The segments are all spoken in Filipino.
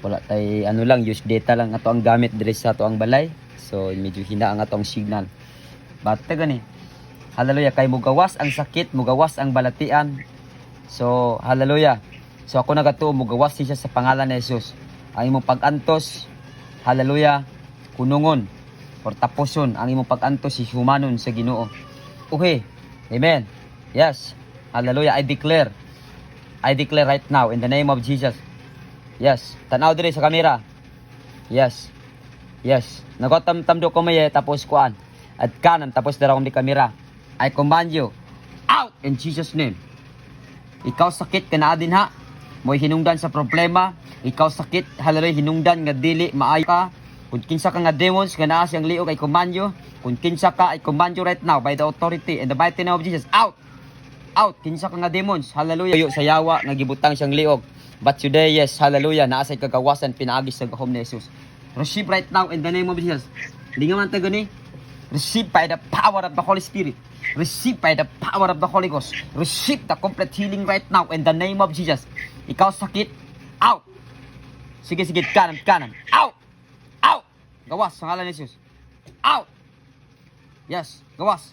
wala tay ano lang use data lang. Ato ang gamit diri sa ato ang balay. So medyo hina ang atong signal. But ta gani hallelujah. Kay mugawas ang sakit mugawas ang balatian. So hallelujah. So ako nagatuo mugawas siya sa pangalan ni Jesus. Ang imong pag-antos hallelujah kunungon. Or tapuson. Ang imong pag-antos si humanon sa Ginoo. Uhi amen. Yes. Hallelujah. I declare. I declare right now in the name of Jesus Yes. Tanaw diri sa kamera. Yes. Yes. Nagotam tamdo ko may tapos kuan. At kanan tapos dara di kamera. I command you out in Jesus name. Ikaw sakit ka na din ha. Mo'y hinungdan sa problema. Ikaw sakit, halaray hinungdan nga dili maayo ka. Kung kinsa ka nga demons nga naa siyang liog ay command you. Kung kinsa ka ay command you right now by the authority and the mighty name of Jesus. Out! Out! Kinsa ka nga demons. Hallelujah. Sa yawa nga gibutang siyang liog. But today, yes, hallelujah, naasay kagawasan, pinaagis sa gahom ni Jesus. Receive right now in the name of Jesus. Hindi nga man tayo gani. Receive by the power of the Holy Spirit. Receive by the power of the Holy Ghost. Receive the complete healing right now in the name of Jesus. Ikaw sakit, out! Sige, sige, kanan, kanan. Out! Out! Gawas, sa ngalan ni Jesus. Out! Yes, gawas.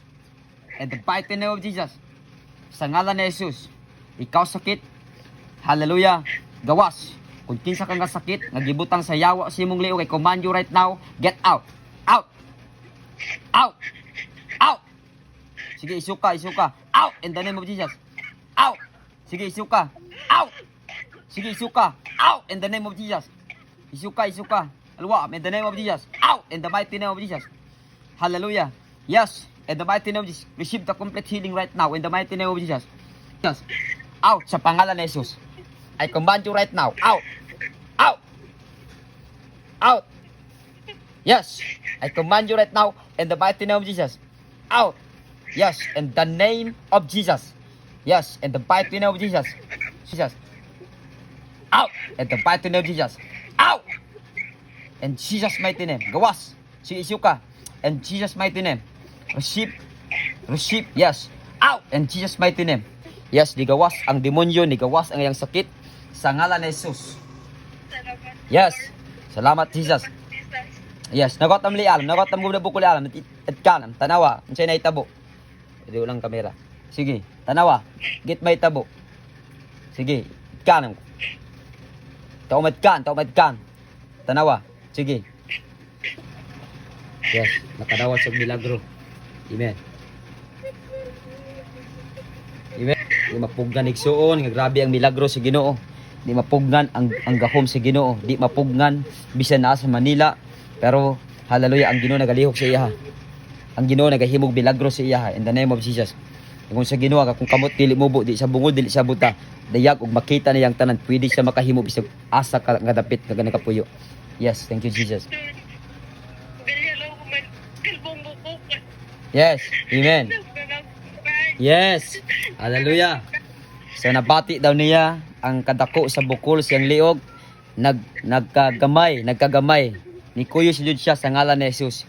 In the name of Jesus. Sa ngalan ni Jesus. Ikaw sakit, Hallelujah. Gawas. Kung kinsa ka nga sakit, nga gibutang sa yawa sa imong liog, I command you right now, get out. Out. Out. Out. Sige, isuka, isuka. Out in the name of Jesus. Out. Sige, isuka. Out. Sige, isuka. Out in the name of Jesus. Isuka, isuka. Alwa, in the name of Jesus. Out in the mighty name of Jesus. Hallelujah. Yes, in the mighty name of Jesus. Receive the complete healing right now in the mighty name of Jesus. Yes. Out sa pangalan ni Jesus. I command you right now. Out. Out. Out. Yes. I command you right now in the mighty name of Jesus. Out. Yes. In the name of Jesus. Yes. In the mighty name of Jesus. Jesus. Out. In the mighty name of Jesus. Out. In Jesus' mighty name. Gawas. Si Isuka. In Jesus' mighty name. Receive. Receive. Yes. Out. In Jesus' mighty name. Yes, digawas ang demonyo, digawas ang iyang sakit sa ngalan ni Jesus. Yes. Salamat Jesus. Yes, nagot am lialam, nagot am gubna bukol alam, at kanan, tanawa, unsay na itabo. Ito lang kamera. Sige, tanawa, git may tabo. Sige, kanan. Taumat kan, taumat kan. Tanawa, sige. Yes, nakadawa sa milagro. Amen. Amen. Di mapugnan igsuon, nga grabe ang milagro sa Ginoo. Di mapugnan ang ang gahom sa Ginoo. Di mapugnan bisan naa sa Manila. Pero hallelujah ang Ginoo nagalihok sa iya. Ang Ginoo nagahimog milagro sa iya in the name of Jesus. Kung sa Ginoo ka kung kamot dili mo di sa bungod dili sa buta, dayag ug makita niyang tanan, pwede siya makahimo bisag asa ka nga dapit nga nakapuyo. Yes, thank you Jesus. Yes, amen. Yes. Hallelujah. So nabati daw niya ang kadako sa bukol siyang liog nag nagkagamay, nagkagamay. Ni kuyo si siya sa ngalan ni Jesus.